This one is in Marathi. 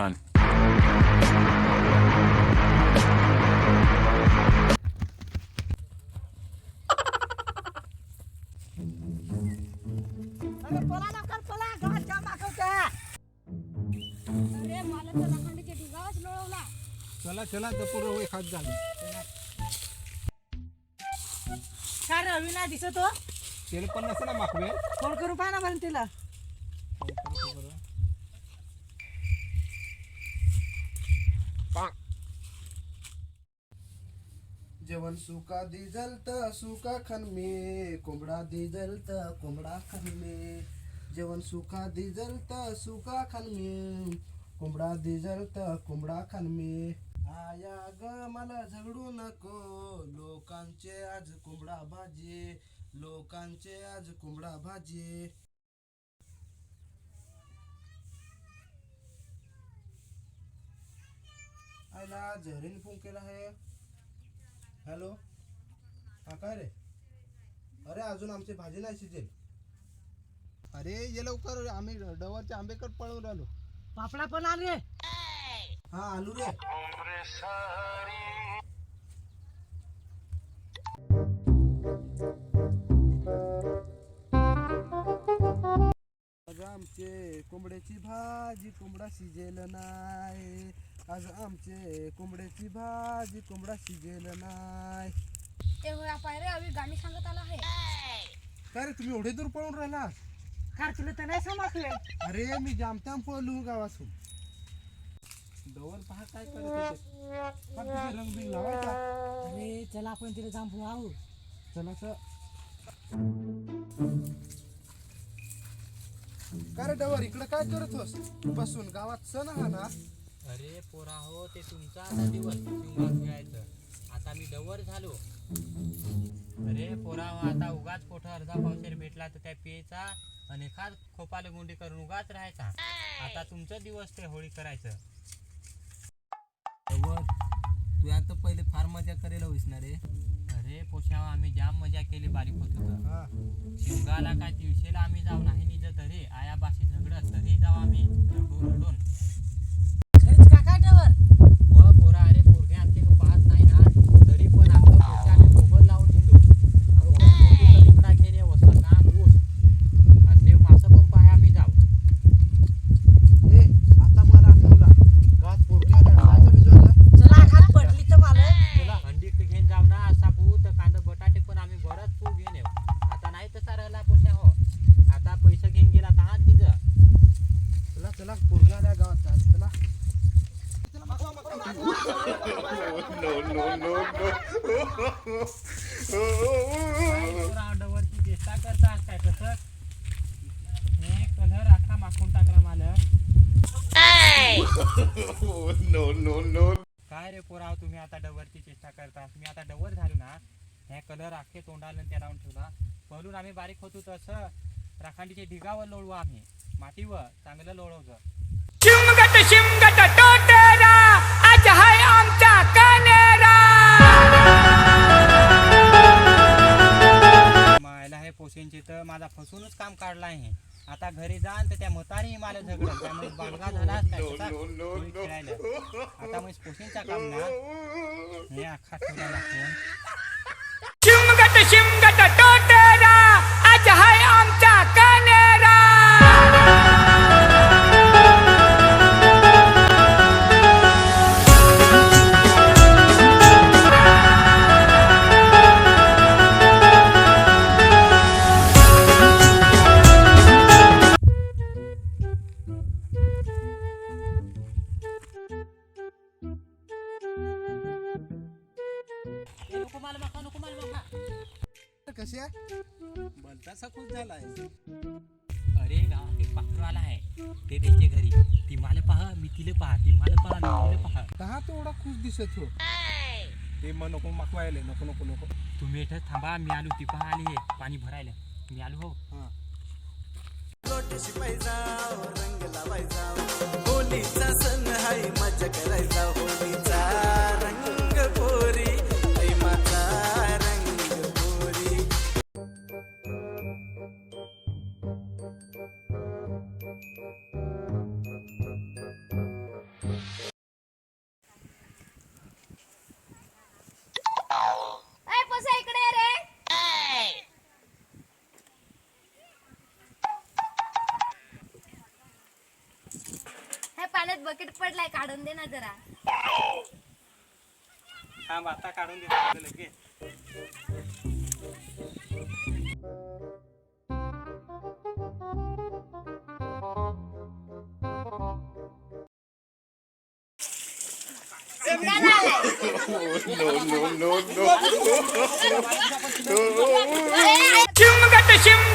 run. Jalan-jalan, dapur rawi khas jalan. Cara, Wina, di situ? Telepon nasional, Mak, Wil. Kau ke rumah? जेवण सुका दी जलत सुका खनमे कोंबडा दी जलत कोंबडा खनमे जेवण सुका दी जलत सुका खनमे कोंबडा दी जलत कोंबडा खनमे आया ग मला झगडू नको लोकांचे आज कोंबडा भाजी लोकांचे आज कोंबडा भाजी. आयला झरीन फोन केला आहे. हॅलो. हा काय रे? अरे अजून आमची भाजी नाही शिजेल. अरे ये लवकर. आम्ही डवरचे आंबेकर पळून राहिलो पापडा पण आले हा आलू रे. आमचे कोंबड्याची भाजी कोंबडा शिजेल नाही आज आमचे कोंबड्याची भाजी कोंबडा शिजेल नाही ते होय पाय रे अवी गाणी सांगत आला आहे. काय रे तुम्ही एवढे दूर पळून राहिला? कार तुला तर नाही समजले अरे मी जामताम पळलो गावासून डवर पहा काय करत होते. पण तुम्ही रंगबिंग लावायचा अरे चला आपण तिला जांभू आहो. चला तर काय डवर इकडे काय करत होस? बसून गावात सण हा ना? अरे पोरा हो ते तुमचा आता दिवस शिवगा खेळायचं. आता मी डवर झालो. अरे पोरा हो आता उगाच पोट अर्धा पावशेर भेटला तर त्या पेचा आणि एखाद खोपाले गुंडी करून उगाच राहायचा. आता तुमचं दिवस ते होळी करायचं. तू आता पहिले फार मजा करेल होईस ना रे. अरे पोशाव आम्ही जाम मजा केली बारीक होत होतं. हा. शिवगाला काय दिवशीला आम्ही जाऊ नाही निज तरी आयाबाशी झगडत तरी जाऊ आम्ही. रडून रडून. काय चेष्टा करता काय हे कलर अख्खा माखून टाकला मला काय रे पोराव तुम्ही आता डवरची चेष्टा करता मी आता डवर झालो ना हे कलर अख्खे तोंडाला त्या लावून ठेवला पळून आम्ही बारीक होतो तसं राखांडीचे ढिगावर लोळवू आम्ही मातीवर चांगलं लोळवलं फसूनच काम काढला आहे. आता घरी जाण तर त्या म्हातारी मला झगडत त्यामुळे बांधगा झाला होळी खेळायला. आता मग पोसेंचा काम ना हे अख्खा ठेवला नको मला बघा नको मला बघा कशी आहे? भलतासा खुश झालाय. अरे गावात एक पाखरवाला आहे. ते त्यांच्या घरी. ती मला पहा मी तिला पहा ती मला पहा मी तिला पहा. का तो एवढा खुश दिसत हो? ते मग नको माखवायले नको नको नको. तुम्ही इथं थांबा मी आलो ती पहा आली आहे पाणी भरायला. मी आलो हो. हा. रंग लावायचा. होलीचा सण हे पाण्यात बकेट पडलाय काढून दे ना जरा. थांब आता काढून देतो लगेच शेंगा झालाय